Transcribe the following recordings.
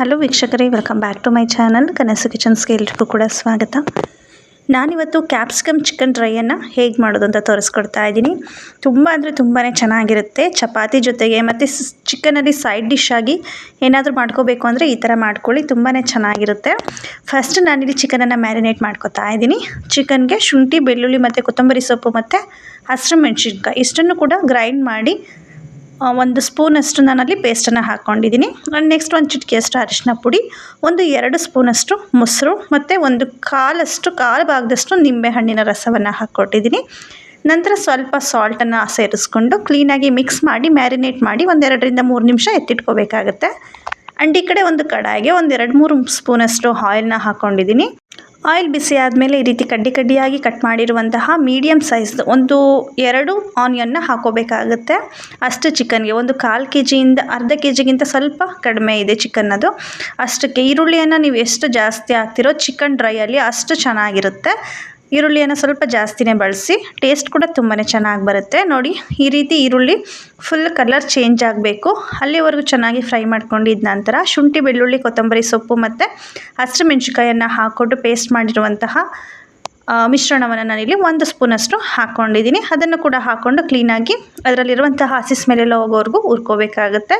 Hello ವೀಕ್ಷಕರೇ welcome back to my channel Kanasu ಕಿಚನ್ಸ್ಗೆ ಎಲ್ರಿಗೂ ಕೂಡ ಸ್ವಾಗತ. ನಾನಿವತ್ತು ಕ್ಯಾಪ್ಸಿಕಮ್ ಚಿಕನ್ ಡ್ರೈಯನ್ನು ಹೇಗೆ ಮಾಡೋದು ಅಂತ ತೋರಿಸ್ಕೊಡ್ತಾ ಇದ್ದೀನಿ. ತುಂಬ ಅಂದರೆ ತುಂಬಾ ಚೆನ್ನಾಗಿರುತ್ತೆ. ಚಪಾತಿ ಜೊತೆಗೆ ಮತ್ತು ಚಿಕನಲ್ಲಿ ಸೈಡ್ ಡಿಶ್ ಆಗಿ ಏನಾದರೂ ಮಾಡ್ಕೋಬೇಕು ಅಂದರೆ ಈ ಥರ ಮಾಡ್ಕೊಳ್ಳಿ ತುಂಬಾ ಚೆನ್ನಾಗಿರುತ್ತೆ. ಫಸ್ಟ್ ನಾನಿಲ್ಲಿ ಚಿಕನನ್ನು ಮ್ಯಾರಿನೇಟ್ ಮಾಡ್ಕೊತಾ ಇದ್ದೀನಿ. ಚಿಕನ್ಗೆ ಶುಂಠಿ, ಬೆಳ್ಳುಳ್ಳಿ ಮತ್ತು ಕೊತ್ತಂಬರಿ ಸೊಪ್ಪು ಮತ್ತು ಹಸಿರು ಮೆಣಸಿನ್ಕಾಯಿ, ಇಷ್ಟನ್ನು ಕೂಡ ಗ್ರೈಂಡ್ ಮಾಡಿ ಒಂದು ಸ್ಪೂನಷ್ಟು ನಾನಲ್ಲಿ ಪೇಸ್ಟನ್ನು ಹಾಕ್ಕೊಂಡಿದ್ದೀನಿ ನೆಕ್ಸ್ಟ್ ಒಂದು ಚಿಟಿಕೆಯಷ್ಟು ಅರಿಶಿನ ಪುಡಿ, ಒಂದು ಎರಡು ಸ್ಪೂನಷ್ಟು ಮೊಸರು, ಮತ್ತು ಒಂದು ಕಾಲಷ್ಟು ಕಾಲು ಭಾಗದಷ್ಟು ನಿಂಬೆಹಣ್ಣಿನ ರಸವನ್ನು ಹಾಕ್ಕೊಟ್ಟಿದ್ದೀನಿ ನಂತರ ಸ್ವಲ್ಪ ಸಾಲ್ಟನ್ನು ಸೇರಿಸ್ಕೊಂಡು ಕ್ಲೀನಾಗಿ ಮಿಕ್ಸ್ ಮಾಡಿ ಮ್ಯಾರಿನೇಟ್ ಮಾಡಿ ಒಂದೆರಡರಿಂದ ಮೂರು ನಿಮಿಷ ಎತ್ತಿಟ್ಕೋಬೇಕಾಗುತ್ತೆ. ಆ್ಯಂಡ್ ಈ ಕಡೆ ಒಂದು ಕಡಾಯಿಗೆ ಒಂದೆರಡು ಮೂರು ಸ್ಪೂನಷ್ಟು ಆಯಿಲ್ನ ಹಾಕ್ಕೊಂಡಿದ್ದೀನಿ ಆಯಿಲ್ ಬಿಸಿ ಆದಮೇಲೆ ಈ ರೀತಿ ಕಡ್ಡಿ ಕಡ್ಡಿಯಾಗಿ ಕಟ್ ಮಾಡಿರುವಂತಹ ಮೀಡಿಯಮ್ ಸೈಜ್ ಒಂದು ಎರಡು ಆನಿಯನ್ನ ಹಾಕೋಬೇಕಾಗುತ್ತೆ. ಅಷ್ಟು ಚಿಕನ್ಗೆ ಒಂದು ಕಾಲು ಕೆ ಜಿಯಿಂದ ಅರ್ಧ ಕೆ ಜಿಗಿಂತ ಸ್ವಲ್ಪ ಕಡಿಮೆ ಇದೆ ಚಿಕನ್ ಅದು. ಅಷ್ಟಕ್ಕೆ ಈರುಳ್ಳಿಯನ್ನು ನೀವು ಎಷ್ಟು ಜಾಸ್ತಿ ಹಾಕ್ತಿರೋ ಚಿಕನ್ ಡ್ರೈಯಲ್ಲಿ ಅಷ್ಟು ಚೆನ್ನಾಗಿರುತ್ತೆ. ಈರುಳ್ಳಿಯನ್ನು ಸ್ವಲ್ಪ ಜಾಸ್ತಿನೇ ಬಳಸಿ ಟೇಸ್ಟ್ ಕೂಡ ತುಂಬಾ ಚೆನ್ನಾಗಿ ಬರುತ್ತೆ. ನೋಡಿ, ಈ ರೀತಿ ಈರುಳ್ಳಿ ಫುಲ್ ಕಲರ್ ಚೇಂಜ್ ಆಗಬೇಕು. ಅಲ್ಲಿವರೆಗೂ ಚೆನ್ನಾಗಿ ಫ್ರೈ ಮಾಡ್ಕೊಂಡಿದ್ದ ನಂತರ ಶುಂಠಿ, ಬೆಳ್ಳುಳ್ಳಿ, ಕೊತ್ತಂಬರಿ ಸೊಪ್ಪು ಮತ್ತು ಹಸಿರು ಮೆಣಸಿಕಾಯನ್ನು ಹಾಕ್ಕೊಂಡು ಪೇಸ್ಟ್ ಮಾಡಿರುವಂತಹ ಮಿಶ್ರಣವನ್ನು ನಾನಿಲ್ಲಿ ಒಂದು ಸ್ಪೂನಷ್ಟು ಹಾಕ್ಕೊಂಡಿದ್ದೀನಿ ಅದನ್ನು ಕೂಡ ಹಾಕ್ಕೊಂಡು ಕ್ಲೀನಾಗಿ ಅದರಲ್ಲಿರುವಂತಹ ಹಸಿ ಸ್ಮೆಲೆಲ್ಲ ಹೋಗೋವರೆಗೂ ಹುರ್ಕೋಬೇಕಾಗುತ್ತೆ.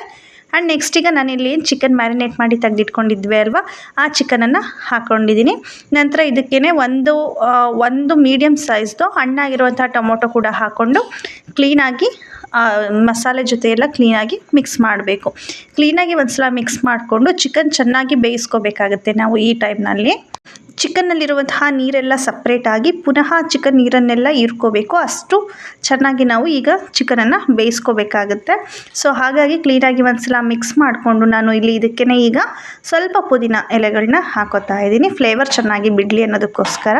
ಆ್ಯಂಡ್ ನೆಕ್ಸ್ಟ್ ಈಗ ನಾನಿಲ್ಲಿ ಚಿಕನ್ ಮ್ಯಾರಿನೇಟ್ ಮಾಡಿ ತೆಗೆದಿಟ್ಕೊಂಡಿದ್ವಿ ಅಲ್ವಾ? ಆ ಚಿಕನನ್ನು ಹಾಕ್ಕೊಂಡಿದ್ದೀನಿ ನಂತರ ಇದಕ್ಕೇ ಒಂದು ಒಂದು ಮೀಡಿಯಮ್ ಸೈಜ್ದು ಹಣ್ಣಾಗಿರುವಂಥ ಟೊಮೊಟೊ ಕೂಡ ಹಾಕ್ಕೊಂಡು ಕ್ಲೀನಾಗಿ ಮಸಾಲೆ ಜೊತೆ ಎಲ್ಲ ಕ್ಲೀನಾಗಿ ಮಿಕ್ಸ್ ಮಾಡಬೇಕು. ಕ್ಲೀನಾಗಿ ಒಂದು ಸಲ ಮಿಕ್ಸ್ ಮಾಡಿಕೊಂಡು ಚಿಕನ್ ಚೆನ್ನಾಗಿ ಬೇಯಿಸ್ಕೋಬೇಕಾಗುತ್ತೆ ನಾವು ಈ ಟೈಮ್ನಲ್ಲಿ ಚಿಕನ್ನಲ್ಲಿರುವಂತಹ ನೀರೆಲ್ಲ ಸಪ್ರೇಟಾಗಿ ಪುನಃ ಚಿಕನ್ ನೀರನ್ನೆಲ್ಲ ಹೀರ್ಕೋಬೇಕು. ಅಷ್ಟು ಚೆನ್ನಾಗಿ ನಾವು ಈಗ ಚಿಕನನ್ನು ಬೇಯಿಸ್ಕೋಬೇಕಾಗುತ್ತೆ. ಸೊ ಹಾಗಾಗಿ ಕ್ಲೀನಾಗಿ ಒಂದ್ಸಲ ಮಿಕ್ಸ್ ಮಾಡಿಕೊಂಡು ನಾನು ಇಲ್ಲಿ ಇದಕ್ಕೇ ಈಗ ಸ್ವಲ್ಪ ಪುದೀನ ಎಲೆಗಳನ್ನ ಹಾಕೋತಾ ಇದ್ದೀನಿ. ಫ್ಲೇವರ್ ಚೆನ್ನಾಗಿ ಬಿಡಲಿ ಅನ್ನೋದಕ್ಕೋಸ್ಕರ.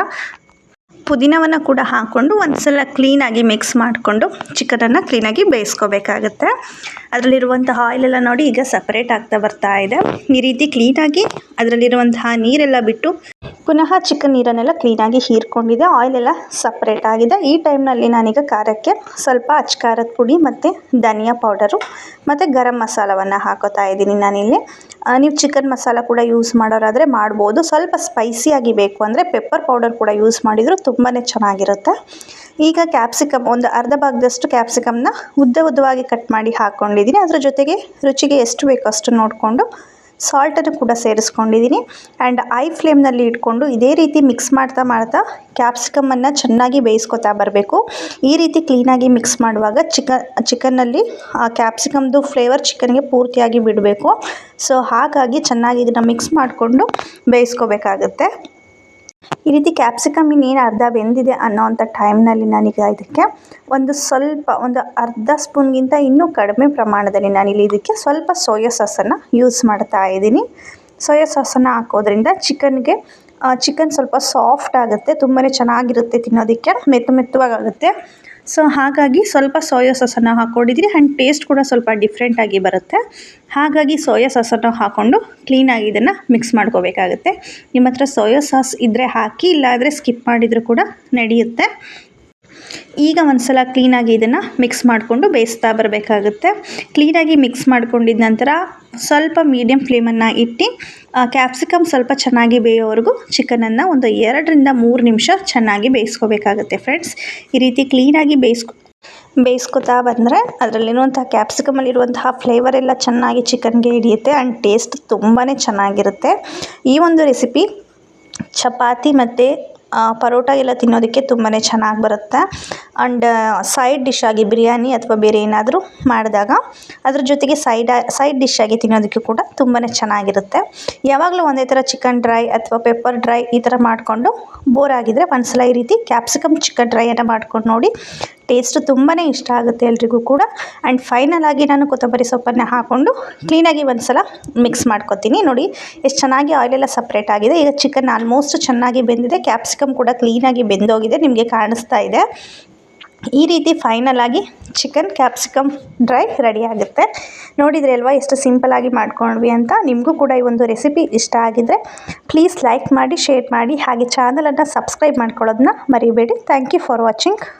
ಪುದೀನವನ್ನು ಕೂಡ ಹಾಕ್ಕೊಂಡು ಒಂದ್ಸಲ ಕ್ಲೀನಾಗಿ ಮಿಕ್ಸ್ ಮಾಡಿಕೊಂಡು ಚಿಕನನ್ನು ಕ್ಲೀನಾಗಿ ಬೇಯಿಸ್ಕೋಬೇಕಾಗತ್ತೆ. ಅದರಲ್ಲಿರುವಂತಹ ಆಯಿಲೆಲ್ಲ ನೋಡಿ ಈಗ ಸಪ್ರೇಟ್ ಆಗ್ತಾ ಬರ್ತಾ ಇದೆ. ಈ ರೀತಿ ಕ್ಲೀನಾಗಿ ಅದರಲ್ಲಿರುವಂತಹ ನೀರೆಲ್ಲ ಬಿಟ್ಟು ಪುನಃ ಚಿಕನ್ ನೀರನ್ನೆಲ್ಲ ಕ್ಲೀನಾಗಿ ಹೀರ್ಕೊಂಡಿದೆ. ಆಯಿಲೆಲ್ಲ ಸಪ್ರೇಟ್ ಆಗಿದೆ. ಈ ಟೈಮ್ನಲ್ಲಿ ನಾನೀಗ ಖಾರಕ್ಕೆ ಸ್ವಲ್ಪ ಅಚ್ಕಾರದ ಪುಡಿ ಮತ್ತು ಧನಿಯಾ ಪೌಡರು ಮತ್ತು ಗರಂ ಮಸಾಲವನ್ನು ಹಾಕೋತಾ ಇದ್ದೀನಿ ನಾನಿಲ್ಲಿ. ನೀವು ಚಿಕನ್ ಮಸಾಲ ಕೂಡ ಯೂಸ್ ಮಾಡೋರಾದರೆ ಮಾಡ್ಬೋದು. ಸ್ವಲ್ಪ ಸ್ಪೈಸಿಯಾಗಿ ಬೇಕು ಅಂದರೆ ಪೆಪ್ಪರ್ ಪೌಡರ್ ಕೂಡ ಯೂಸ್ ಮಾಡಿದರೂ ತುಂಬಾ ಚೆನ್ನಾಗಿರುತ್ತೆ. ಈಗ ಕ್ಯಾಪ್ಸಿಕಮ್ ಒಂದು ಅರ್ಧ ಭಾಗದಷ್ಟು ಕ್ಯಾಪ್ಸಿಕಮ್ನ ಉದ್ದ ಉದ್ದವಾಗಿ ಕಟ್ ಮಾಡಿ ಹಾಕ್ಕೊಂಡಿದ್ದೀನಿ ಅದರ ಜೊತೆಗೆ ರುಚಿಗೆ ಎಷ್ಟು ಬೇಕೋ ಅಷ್ಟು ನೋಡಿಕೊಂಡು ಸಾಲ್ಟನ್ನು ಕೂಡ ಸೇರಿಸ್ಕೊಂಡಿದ್ದೀನಿ. ಆ್ಯಂಡ್ ಐ ಫ್ಲೇಮ್ನಲ್ಲಿ ಇಟ್ಕೊಂಡು ಇದೇ ರೀತಿ ಮಿಕ್ಸ್ ಮಾಡ್ತಾ ಮಾಡ್ತಾ ಕ್ಯಾಪ್ಸಿಕಮನ್ನು ಚೆನ್ನಾಗಿ ಬೇಯಿಸ್ಕೊತಾ ಬರಬೇಕು. ಈ ರೀತಿ ಕ್ಲೀನಾಗಿ ಮಿಕ್ಸ್ ಮಾಡುವಾಗ ಚಿಕನ್ ಚಿಕನ್ನಲ್ಲಿ ಆ ಕ್ಯಾಪ್ಸಿಕಮ್ದು ಫ್ಲೇವರ್ ಚಿಕನ್ಗೆ ಪೂರ್ತಿಯಾಗಿ ಬಿಡಬೇಕು. ಸೊ ಹಾಗಾಗಿ ಚೆನ್ನಾಗಿ ಇದನ್ನು ಮಿಕ್ಸ್ ಮಾಡಿಕೊಂಡು ಬೇಯಿಸ್ಕೋಬೇಕಾಗುತ್ತೆ. ಈ ರೀತಿ ಕ್ಯಾಪ್ಸಿಕಮ್ ಇನ್ನೇನು ಅರ್ಧ ಬೆಂದಿದೆ ಅನ್ನೋವಂಥ ಟೈಮ್ನಲ್ಲಿ ನಾನೀಗ ಇದಕ್ಕೆ ಒಂದು ಸ್ವಲ್ಪ, ಒಂದು ಅರ್ಧ ಸ್ಪೂನ್ಗಿಂತ ಇನ್ನೂ ಕಡಿಮೆ ಪ್ರಮಾಣದಲ್ಲಿ ನಾನಿಲ್ಲಿ ಇದಕ್ಕೆ ಸ್ವಲ್ಪ ಸೋಯಾ ಸಾಸನ್ನು ಯೂಸ್ ಮಾಡ್ತಾ ಇದ್ದೀನಿ. ಸೋಯಾ ಸಾಸನ್ನು ಹಾಕೋದ್ರಿಂದ ಚಿಕನ್ಗೆ ಚಿಕನ್ ಸ್ವಲ್ಪ ಸಾಫ್ಟ್ ಆಗುತ್ತೆ ತುಂಬಾ ಚೆನ್ನಾಗಿರುತ್ತೆ ತಿನ್ನೋದಕ್ಕೆ, ಮೆತ್ತ ಮೆತ್ತವಾಗುತ್ತೆ ಸೊ ಹಾಗಾಗಿ ಸ್ವಲ್ಪ ಸೋಯಾ ಸಾಸನ್ನು ಹಾಕ್ಕೊಂಡಿದ್ದೀನಿ ಆ್ಯಂಡ್ ಟೇಸ್ಟ್ ಕೂಡ ಸ್ವಲ್ಪ ಡಿಫ್ರೆಂಟಾಗಿ ಬರುತ್ತೆ. ಹಾಗಾಗಿ ಸೋಯಾ ಸಾಸನ್ನು ಹಾಕ್ಕೊಂಡು ಕ್ಲೀನಾಗಿ ಇದನ್ನು ಮಿಕ್ಸ್ ಮಾಡ್ಕೋಬೇಕಾಗುತ್ತೆ. ನಿಮ್ಮ ಹತ್ರ ಸೋಯಾ ಸಾಸ್ ಇದ್ದರೆ ಹಾಕಿ, ಇಲ್ಲಾಂದರೆ ಸ್ಕಿಪ್ ಮಾಡಿದರೂ ಕೂಡ ನಡೆಯುತ್ತೆ. ಈಗ ಒಂದ್ಸಲ ಕ್ಲೀನಾಗಿ ಇದನ್ನು ಮಿಕ್ಸ್ ಮಾಡಿಕೊಂಡು ಬೇಯಿಸ್ತಾ ಬರಬೇಕಾಗುತ್ತೆ. ಕ್ಲೀನಾಗಿ ಮಿಕ್ಸ್ ಮಾಡ್ಕೊಂಡಿದ ನಂತರ ಸ್ವಲ್ಪ ಮೀಡಿಯಮ್ ಫ್ಲೇಮನ್ನು ಇಟ್ಟು ಕ್ಯಾಪ್ಸಿಕಮ್ ಸ್ವಲ್ಪ ಚೆನ್ನಾಗಿ ಬೇಯೋವರೆಗೂ ಚಿಕನನ್ನು ಒಂದು ಎರಡರಿಂದ ಮೂರು ನಿಮಿಷ ಚೆನ್ನಾಗಿ ಬೇಯಿಸ್ಕೋಬೇಕಾಗುತ್ತೆ ಫ್ರೆಂಡ್ಸ್ ಈ ರೀತಿ ಕ್ಲೀನಾಗಿ ಬೇಯಿಸ್ಕೊ, ಬೇಯಿಸ್ಕೊತಾ ಬಂದರೆ ಅದರಲ್ಲಿರುವಂಥ ಕ್ಯಾಪ್ಸಿಕಮಲ್ಲಿರುವಂತಹ ಫ್ಲೇವರ್ ಎಲ್ಲ ಚೆನ್ನಾಗಿ ಚಿಕನ್ಗೆ ಹಿಡಿಯುತ್ತೆ ಆ್ಯಂಡ್ ಟೇಸ್ಟ್ ತುಂಬಾ ಚೆನ್ನಾಗಿರುತ್ತೆ. ಈ ಒಂದು ರೆಸಿಪಿ ಚಪಾತಿ ಮತ್ತು ಪರೋಟ ಎಲ್ಲ ತಿನ್ನೋದಕ್ಕೆ ತುಂಬಾ ಚೆನ್ನಾಗಿ ಬರುತ್ತೆ. ಆ್ಯಂಡ್ ಸೈಡ್ ಡಿಶ್ ಆಗಿ ಬಿರಿಯಾನಿ ಅಥವಾ ಬೇರೆ ಏನಾದರೂ ಮಾಡಿದಾಗ ಅದ್ರ ಜೊತೆಗೆ ಸೈಡ್ ಸೈಡ್ ಡಿಶ್ ಆಗಿ ತಿನ್ನೋದಕ್ಕೆ ಕೂಡ ತುಂಬಾ ಚೆನ್ನಾಗಿರುತ್ತೆ. ಯಾವಾಗಲೂ ಒಂದೇ ಥರ ಚಿಕನ್ ಡ್ರೈ ಅಥವಾ ಪೆಪ್ಪರ್ ಡ್ರೈ ಈ ಥರ ಮಾಡಿಕೊಂಡು ಬೋರ್ ಆಗಿದ್ರೆ ಒಂದ್ಸಲ ಈ ರೀತಿ ಕ್ಯಾಪ್ಸಿಕಮ್ ಚಿಕನ್ ಡ್ರೈಯನ್ನು ಮಾಡ್ಕೊಂಡು ನೋಡಿ ಟೇಸ್ಟ್ ತುಂಬಾ ಇಷ್ಟ ಆಗುತ್ತೆ ಎಲ್ರಿಗೂ ಕೂಡ. ಆ್ಯಂಡ್ ಫೈನಲ್ ಆಗಿ ನಾನು ಕೊತ್ತಂಬರಿ ಸೊಪ್ಪನ್ನು ಹಾಕ್ಕೊಂಡು ಕ್ಲೀನಾಗಿ ಒಂದು ಸಲ ಮಿಕ್ಸ್ ಮಾಡ್ಕೊತೀನಿ. ನೋಡಿ, ಎಷ್ಟು ಚೆನ್ನಾಗಿ ಆಯಿಲೆಲ್ಲ ಸಪ್ರೇಟ್ ಆಗಿದೆ. ಈಗ ಚಿಕನ್ ಆಲ್ಮೋಸ್ಟ್ ಚೆನ್ನಾಗಿ ಬೆಂದಿದೆ. ಕ್ಯಾಪ್ಸಿಕಮ್ ಕೂಡ ಕ್ಲೀನಾಗಿ ಬೆಂದೋಗಿದೆ, ನಿಮಗೆ ಕಾಣಿಸ್ತಾ ಇದೆ. ಈ ರೀತಿ ಫೈನಲ್ ಆಗಿ ಚಿಕನ್ ಕ್ಯಾಪ್ಸಿಕಮ್ ಡ್ರೈ ರೆಡಿ ಆಗುತ್ತೆ. ನೋಡಿದರೆ ಅಲ್ವಾ, ಎಷ್ಟು ಸಿಂಪಲಾಗಿ ಮಾಡ್ಕೊಂಡ್ವಿ ಅಂತ. ನಿಮಗೂ ಕೂಡ ಈ ಒಂದು ರೆಸಿಪಿ ಇಷ್ಟ ಆಗಿದ್ದರೆ ಪ್ಲೀಸ್ ಲೈಕ್ ಮಾಡಿ ಶೇರ್ ಮಾಡಿ. ಹಾಗೆ ಚಾನಲನ್ನು ಸಬ್ಸ್ಕ್ರೈಬ್ ಮಾಡ್ಕೊಳ್ಳೋದನ್ನ ಮರಿಬೇಡಿ. Thank you for watching